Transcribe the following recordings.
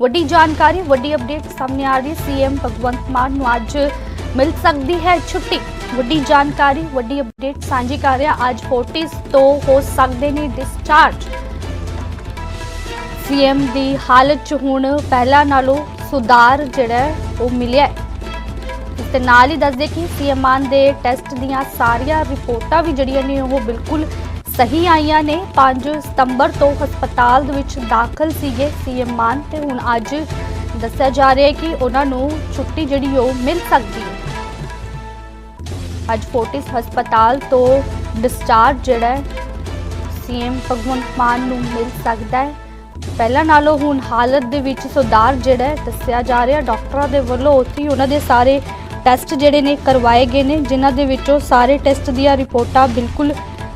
ਵੱਡੀ ਜਾਣਕਾਰੀ, ਵੱਡੀ ਅਪਡੇਟ ਸਾਹਮਣੇ ਆ ਰਹੀ ਸੀਐਮ ਭਗਵੰਤ ਮਾਨ ਨੂੰ ਅੱਜ ਮਿਲ ਸਕਦੀ ਹੈ ਛੁੱਟੀ। ਵੱਡੀ ਜਾਣਕਾਰੀ, ਵੱਡੀ ਅਪਡੇਟ ਸਾਂਝੀ ਕਰ ਰਿਹਾ। ਅੱਜ ਫੋਰਟਿਸ ਤੋਂ ਹੋ ਸਕਦੇ ਨੇ ਡਿਸਚਾਰਜ ਸੀਐਮ ਦੀ ਹਾਲਤ 'ਚ ਹੁਣ ਪਹਿਲਾਂ ਨਾਲੋਂ ਸੁਧਾਰ ਜਿਹੜਾ ਉਹ ਮਿਲਿਆ ਹੈ। ਨਾਲ ਹੀ ਦੱਸਦੇ ਕਿ ਸੀਐਮ ਮਾਨ ਦੇ ਟੈਸਟ ਦੀਆਂ ਸਾਰੀਆਂ ਰਿਪੋਰਟਾਂ ਵੀ ਜਿਹੜੀਆਂ ਨੇ, ਉਹ ਬਿਲਕੁਲ ਸਹੀ ਆਈਆਂ ਨੇ। 5 ਸਤੰਬਰ ਤੋਂ ਹਸਪਤਾਲ ਦੇ ਵਿੱਚ ਦਾਖਲ ਸੀਗੇ ਸੀਐਮ ਮਾਨ ਤੇ ਹੁਣ ਅੱਜ ਦੱਸਿਆ ਜਾ ਰਿਹਾ ਹੈ ਕਿ ਉਹਨਾਂ ਨੂੰ ਛੁੱਟੀ ਜਿਹੜੀ ਉਹ ਮਿਲ ਸਕਦੀ ਹੈ। ਅੱਜ ਫੋਰਟਿਸ ਹਸਪਤਾਲ ਤੋਂ ਡਿਸਚਾਰਜ ਜਿਹੜਾ ਸੀਐਮ ਭਗਵੰਤ ਮਾਨ ਨੂੰ ਮਿਲ ਸਕਦਾ ਹੈ। ਪਹਿਲਾਂ ਨਾਲੋਂ ਹੁਣ ਹਾਲਤ ਦੇ ਵਿੱਚ ਸੁਧਾਰ ਜਿਹੜਾ ਦੱਸਿਆ ਜਾ ਰਿਹਾ। ਡਾਕਟਰਾਂ ਦੇ ਵੱਲੋਂ ਉੱਥੇ ਉਹਨਾਂ ਦੇ ਸਾਰੇ ਟੈਸਟ ਜਿਹੜੇ ਨੇ ਕਰਵਾਏ ਗਏ ਨੇ, ਜਿਨ੍ਹਾਂ ਦੇ ਵਿੱਚੋਂ ਸਾਰੇ ਟੈਸਟ ਦੀਆਂ ਰਿਪੋਰਟਾਂ ਬਿਲਕੁਲ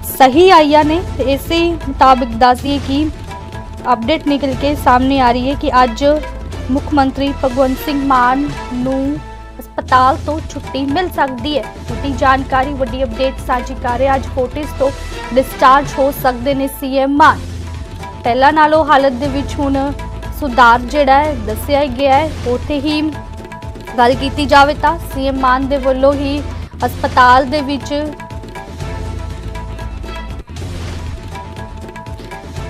ਸਹੀ ਆਈਆਂ ਨੇ ਤੇ ਇਸੇ ਮੁਤਾਬਿਕ ਦੱਸੀਏ ਕਿ ਅਪਡੇਟ ਨਿਕਲ ਕੇ ਸਾਹਮਣੇ ਆ ਰਹੀ ਹੈ ਕਿ ਅੱਜ ਮੁੱਖ ਮੰਤਰੀ ਭਗਵੰਤ ਸਿੰਘ ਮਾਨ ਨੂੰ ਹਸਪਤਾਲ ਤੋਂ ਛੁੱਟੀ ਮਿਲ ਸਕਦੀ ਹੈ ਵੱਡੀ ਜਾਣਕਾਰੀ ਵੱਡੀ ਅਪਡੇਟ ਸਾਂਝੀ ਕਰ ਰਿਹਾ ਅੱਜ ਫੋਰਟਿਸ ਤੋਂ ਡਿਸਚਾਰਜ ਹੋ ਸਕਦੇ ਨੇ ਸੀਐਮ ਮਾਨ ਪਹਿਲਾਂ ਨਾਲੋਂ ਹਾਲਤ ਦੇ ਵਿੱਚ ਹੁਣ ਸੁਧਾਰ ਜਿਹੜਾ ਹੈ ਦੱਸਿਆ ਗਿਆ ਹੈ ਉੱਥੇ ਹੀ ਗੱਲ ਕੀਤੀ ਜਾਵੇ ਤਾਂ ਸੀਐਮ ਮਾਨ ਦੇ ਵੱਲੋਂ ਹੀ ਹਸਪਤਾਲ ਦੇ ਵਿੱਚ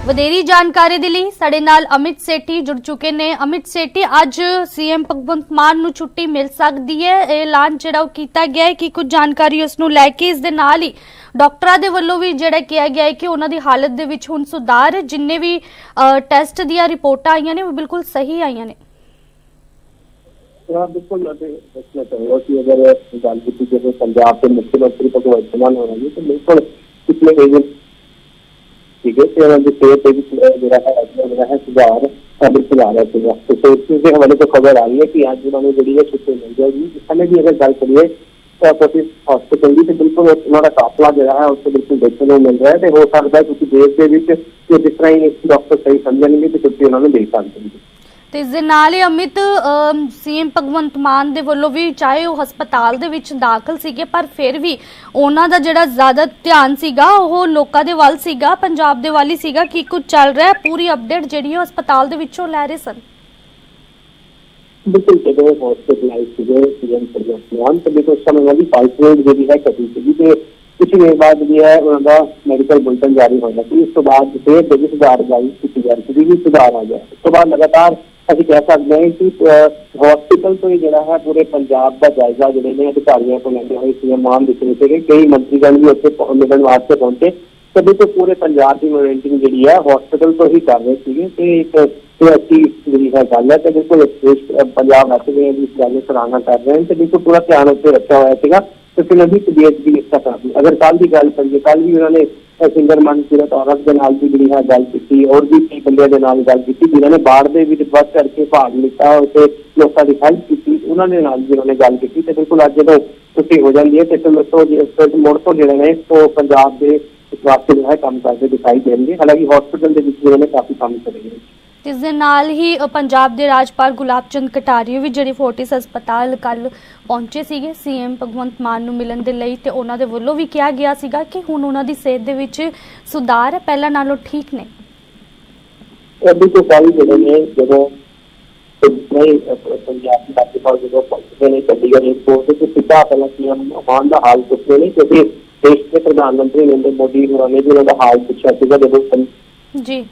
ਵਧੇਰੀ ਜਾਣਕਾਰੀ ਦੇ ਲਈ ਸਾਡੇ ਨਾਲ ਅਮਿਤ ਸੇਠੀ ਜੁੜ ਚੁੱਕੇ ਨੇ। ਅਮਿਤ ਸੇਠੀ ਅੱਜ ਸੀਐਮ ਭਗਵੰਤ ਮਾਨ ਨੂੰ ਛੁੱਟੀ ਮਿਲ ਸਕਦੀ ਹੈ। ਇਹ ਐਲਾਨ ਜਿਹੜਾ ਉਹ ਕੀਤਾ ਗਿਆ ਹੈ ਕਿ ਕੁਝ ਜਾਣਕਾਰੀ ਉਸ ਨੂੰ ਲੈ ਕੇ ਇਸ ਦੇ ਨਾਲ ਹੀ ਡਾਕਟਰਾਂ ਦੇ ਵੱਲੋਂ ਵੀ ਜਿਹੜਾ ਕਿਹਾ ਗਿਆ ਹੈ ਕਿ ਉਹਨਾਂ ਦੀ ਹਾਲਤ ਦੇ ਵਿੱਚ ਹੁਣ ਸੁਧਾਰ ਹੈ ਜਿੰਨੇ ਵੀ ਅ, ਟੈਸਟ ਦੀਆਂ ਰਿਪੋਰਟਾਂ ਆਈਆਂ ਨੇ ਉਹ ਬਿਲਕੁਲ ਸਹੀ ਆਈਆਂ ਨੇ। ਹਾਂ ਬਿਲਕੁਲ ਮੈਂ ਤੇ ਦੱਸਣਾ ਚਾਹੁੰਦਾ ਕਿ ਅਗਰ ਗੱਲ ਕੀਤੀ ਜਾਵੇ ਪੰਜਾਬ ਦੇ ਮੁੱਖ ਮੰਤਰੀ ਭਗਵੰਤ ਮਾਨ ਹੋਣਾ ਜੀ ਤਾਂ ਬਿਲਕੁਲ ਪਿਛਲੇ ਦਿਨ ਠੀਕ ਹੈ ਤੇ ਉਹਨਾਂ ਦੀ ਸਿਹਤ ਤੇ ਵੀ ਜਿਹੜਾ ਹੈ ਜਿਹੜਾ ਹੈ ਸੁਧਾਰ ਸਾਡੇ ਸੁਧਾਰ ਹੈ ਸੀਗਾ। ਤੇ ਸੋ ਇਸ ਦੇ ਹਵਾਲੇ ਤੋਂ ਖਬਰ ਆ ਰਹੀ ਹੈ ਕਿ ਅੱਜ ਉਹਨਾਂ ਨੂੰ ਜਿਹੜੀ ਹੈ ਛੁੱਟੀ ਮਿਲ ਜਾਏਗੀ। ਸਮੇਂ ਦੀ ਅਗਰ ਗੱਲ ਕਰੀਏ, ਤਾਂ ਹਸਪੀਟਲ ਦੀ ਤੇ ਬਿਲਕੁਲ ਉਹਨਾਂ ਦਾ ਕਾਫਲਾ ਜਿਹੜਾ ਹੈ ਉਸ ਤੋਂ ਬਿਲਕੁਲ ਦੇਖਣ ਨੂੰ ਮਿਲ ਰਿਹਾ ਹੈ ਤੇ ਹੋ ਸਕਦਾ ਹੈ ਕਿ ਦੇਸ਼ ਦੇ ਵਿੱਚ ਕਿ ਜਿਸ ਤਰ੍ਹਾਂ ਹੀ ਡਾਕਟਰ ਸਹੀ ਸਮਝਣਗੇ, ਤੇ ਛੁੱਟੀ ਉਹਨਾਂ ਨੂੰ ਦੇ ਸਕਦੇ ਤੇ ਇਸ ਦੇ ਨਾਲ ਹੀ ਅਮਿਤ ਸੀਐਮ ਭਗਵੰਤ ਮਾਨ ਦੇ ਵੱਲੋਂ ਵੀ ਚਾਹੇ ਉਹ ਹਸਪਤਾਲ ਦੇ ਵਿੱਚ ਦਾਖਲ ਸੀਗੇ, ਪਰ ਫਿਰ ਵੀ ਉਹਨਾਂ ਦਾ ਜਿਹੜਾ ਜ਼ਿਆਦਾ ਧਿਆਨ ਸੀਗਾ, ਉਹ ਲੋਕਾਂ ਦੇ ਵੱਲ ਸੀਗਾ, ਪੰਜਾਬ ਦੇ ਵੱਲ ਹੀ ਸੀਗਾ, ਕੀ ਕੁਝ ਚੱਲ ਰਿਹਾ ਹੈ? ਪੂਰੀ ਅਪਡੇਟ ਜਿਹੜੀ ਉਹ ਹਸਪਤਾਲ ਦੇ ਵਿੱਚੋਂ ਲੈ ਰਹੇ ਸਨ। ਬਿਲਕੁਲ, ਜਦੋਂ ਹਸਪੀਟਲਾਈਜ਼ ਸੀਗੇ, ਸੀਐਮ ਪ੍ਰਗਟਿਆਨ ਤੇ ਦੇਖੋ, ਉਸ ਸਮੇਂ ਦੀ ਪਲਸ ਰੇਟ ਜਿਹੜੀ ਹੈ ਘਟੀ ਸੀਗੀ ਤੇ ਕੁਝ ਦੇਰ ਬਾਅਦ ਜਿਹੜੀ ਹੈ ਉਹਨਾਂ ਦਾ ਮੈਡੀਕਲ ਬੁਲਟਨ ਜਾਰੀ ਹੋਇਆ ਸੀ। ਉਸ ਤੋਂ ਬਾਅਦ ਫਿਰ ਜਿਹੜੀ ਸੁਧਾਰ ਜਾਰੀ ਕੀਤੀ ਜਾ ਰਹੀ ਸੀ, ਵੀ ਸੁਧਾਰ ਆ ਗਿਆ। ਉਸ ਤੋਂ ਬਾਅਦ ਲਗਾਤਾਰ ਅਸੀਂ ਕਹਿ ਸਕਦੇ ਹਾਂ ਕਿ ਹਸਪੀਟਲ ਤੋਂ ਹੀ ਜਿਹੜਾ ਹੈ ਪੂਰੇ ਪੰਜਾਬ ਦਾ ਜਾਇਜ਼ਾ ਜਿਹੜੇ ਨੇ ਅਧਿਕਾਰੀਆਂ ਤੋਂ ਲੈਂਦੇ ਹੋਏ ਸੀਐਮ ਮਾਨ ਦਿੱਤੇ ਸੀਗੇ। ਕਈ ਮੰਤਰੀਗਣ ਵੀ ਉੱਥੇ ਪਹੁੰ- ਮਿਲਣ ਵਾਸਤੇ ਪਹੁੰਚੇ। ਤੇ ਦੇਖੋ ਪੂਰੇ ਪੰਜਾਬ ਦੀ ਮੋਨੀਟਰਿੰਗ ਜਿਹੜੀ ਹੈ ਹਸਪੀਟਲ ਤੋਂ ਹੀ ਕਰ ਰਹੇ ਸੀਗੇ। ਤੇ ਇੱਕ ਇਹ ਅੱਛੀ ਜਿਹੜੀ ਹੈ ਗੱਲ ਹੈ ਤੇ ਬਿਲਕੁਲ ਇਸ ਪੰਜਾਬ ਵਾਸਤੇ ਵੀ ਇਸ ਗੱਲ ਦੀ ਸਰਾਹਨਾ ਕਰ ਰਹੇ ਹਨ ਤੇ ਬਿਲਕੁਲ ਪੂਰਾ ਧਿਆਨ ਉੱਤੇ ਰੱਖਿਆ ਹੋਇਆ ਸੀਗਾ। ਤੇ ਫਿਰ ਨਦੀ ਤਬੀਅਤ ਦੀ ਇਸ ਤਰ੍ਹਾਂ ਦੀ ਅਗਰ ਕੱਲ ਦੀ ਗੱਲ ਕਰੀਏ ਕੱਲ ਵੀ ਉਹਨਾਂ ਨੇ ਅਹ ਸਿੰਗਰ ਮਨਸੀਰਤ ਔਰਤ ਦੇ ਨਾਲ ਵੀ ਜਿਹੜੀ ਹੈ ਗੱਲ ਕੀਤੀ ਔਰ ਵੀ ਕਈ ਬੰਦਿਆਂ ਦੇ ਨਾਲ ਗੱਲ ਕੀਤੀ, ਜਿਨ੍ਹਾਂ ਨੇ ਬਾੜ ਦੇ ਵਿੱਚ ਵੱਧ ਕਰਕੇ ਭਾਗ ਲਿੱਤਾ ਤੇ ਲੋਕਾਂ ਦੀ ਹੈਲਪ ਕੀਤੀ, ਉਹਨਾਂ ਦੇ ਨਾਲ ਵੀ ਉਹਨਾਂ ਨੇ ਗੱਲ ਕੀਤੀ ਤੇ ਬਿਲਕੁਲ ਅੱਜ ਜਦੋਂ ਛੁੱਟੀ ਹੋ ਜਾਂਦੀ ਹੈ ਤੇ ਫਿਰ ਮੁੜ ਤੋਂ ਜੇ- ਫਿਰ ਮੁੜ ਤੋਂ ਜਿਹੜੇ ਨੇ, ਉਹ ਪੰਜਾਬ ਦੇ ਇਸ ਵਾਸਤੇ ਜੋ ਹੈ ਕੰਮ ਕਰਦੇ ਦਿਖਾਈ ਦੇਣਗੇ, ਹਾਲਾਂਕਿ ਹਸਪੀਟਲ ਦੇ ਵਿੱਚ ਜਿਹੜੇ ਨੇ ਕਾਫੀ ਕੰਮ ਕਰੇ ਨੇ। ਇਸ ਦੇ ਨਾਲ ਹੀ ਅ, ਪੰਜਾਬ ਦੇ ਰਾਜਪਾਲ ਗੁਲਾਬ ਚੰਦ ਕਟਾਰੀਆ ਵੀ ਜਿਹੜੇ ਫੋਰਟਿਸ ਹਸਪਤਾਲ ਕੱਲ ਪਹੁੰਚੇ ਸੀਗੇ ਸੀਐਮ ਭਗਵੰਤ ਮਾਨ ਨੂੰ ਮਿਲਣ ਦੇ ਲਈ ਤੇ ਉਹਨਾਂ ਦੇ ਵੱਲੋਂ ਵੀ ਕਿਹਾ ਗਿਆ ਸੀਗਾ ਕਿ ਹੁਣ ਉਹਨਾਂ ਦੀ ਸਿਹਤ ਦੇ ਵਿੱਚ ਸੁਧਾਰ ਹੈ ਪਹਿਲਾਂ ਨਾਲੋਂ ਠੀਕ ਨੇ। ਅੱਗੇ ਤੋਂ ਕੱਲ ਜਿਹੜੇ ਨੇ ਜਦੋਂ ਨਹੀਂ ਪੰਜਾਬ ਦੀ ਰਾਜਪਾਲ ਜਦੋਂ ਪਹੁੰਚਦੇ ਨੇ ਚੰਡੀਗੜ੍ਹ 에ਅਰਪੋਰਟ ਤੇ ਸਿੱਧਾ ਪਹਿਲਾਂ ਸੀਐਮ ਮਾਨ ਦਾ ਹਾਲ ਪੁੱਛਦੇ ਨੇ ਕਿਉਂਕਿ ਦੇਸ਼ ਦੇ ਪ੍ਰਧਾਨ ਮੰਤਰੀ ਨਰਿੰਦਰ ਮੋਦੀ ਹੋਰਾਂ ਨੇ ਵੀ ਉਹਨਾਂ ਦਾ ਹਾਲ ਪੁੱਛਿਆ ਸੀਗਾ ਜਦੋਂ ਜੀ।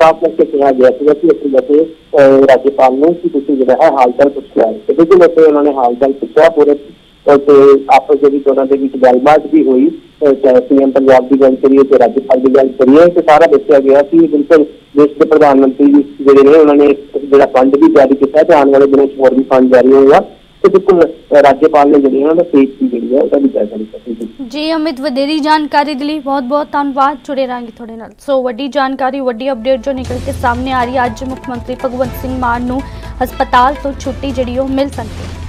ਸਾਫ਼ ਕਰਕੇ ਕਿਹਾ ਗਿਆ ਸੀਗਾ ਕਿ ਅਸੀਂ ਜੱਥੇ ਰਾਜਪਾਲ ਨੂੰ ਕਿ ਤੁਸੀਂ ਜਿਹੜਾ ਹੈ ਹਾਲ ਚਾਲ ਪੁੱਛਿਆ ਹੈ। ਤੇ ਬਿਲਕੁਲ ਉੱਥੇ ਉਹਨਾਂ ਨੇ ਹਾਲ ਚਾਲ ਪੁੱਛਿਆ ਪੂਰੇ ਤੇ ਆਪਸ ਦੇ ਵਿੱਚ ਉਹਨਾਂ ਦੇ ਵਿੱਚ ਗੱਲਬਾਤ ਵੀ ਹੋਈ, ਅਹ, ਚਾਹੇ ਸੀਐਮ ਪੰਜਾਬ ਦੀ ਗੱਲ ਕਰੀਏ ਤੇ ਰਾਜਪਾਲ ਦੀ ਗੱਲ ਕਰੀਏ ਤੇ ਸਾਰਾ ਦੱਸਿਆ ਗਿਆ ਕਿ ਬਿਲਕੁਲ ਦੇਸ਼ ਦੇ ਪ੍ਰਧਾਨ ਮੰਤਰੀ ਜਿਹੜੇ ਨੇ, ਉਹਨਾਂ ਨੇ ਜਿਹੜਾ ਫੰਡ ਵੀ ਜਾਰੀ ਕੀਤਾ, ਤੇ ਆਉਣ ਵਾਲੇ ਦਿਨਾਂ 'ਚ ਹੋਰ ਵੀ ਫੰਡ ਜਾਰੀ ਹੋਏਗਾ। ਤੇ ਬਿਲਕੁਲ ਰਾਜਪਾਲ ਨੇ ਜਿਹੜੀ ਉਹਨਾਂ ਦਾ ਸੇਫਟੀ ਜਿਹੜੀ ਹੈ ਉਹਦਾ ਵੀ ਜਾਇਜ਼ਾ ਲਿੱਤਾ ਜੀ, ਅਮਿਤ, ਵਧੇਰੀ ਜਾਣਕਾਰੀ ਦੇ ਲਈ ਬਹੁਤ ਬਹੁਤ ਧੰਨਵਾਦ। ਜੁੜੇ ਰਹਾਂਗੇ ਤੁਹਾਡੇ ਨਾਲ। ਸੋ, ਵੱਡੀ ਜਾਣਕਾਰੀ, ਵੱਡੀ ਅਪਡੇਟ ਜੋ ਨਿਕਲ ਕੇ ਸਾਹਮਣੇ ਆ ਰਹੀ ਹੈ, ਅੱਜ ਮੁੱਖ ਮੰਤਰੀ ਭਗਵੰਤ ਸਿੰਘ ਮਾਨ ਨੂੰ ਹਸਪਤਾਲ ਤੋਂ ਛੁੱਟੀ ਜਿਹੜੀ ਉਹ ਮਿਲ ਸਕਦੀ ਹੈ।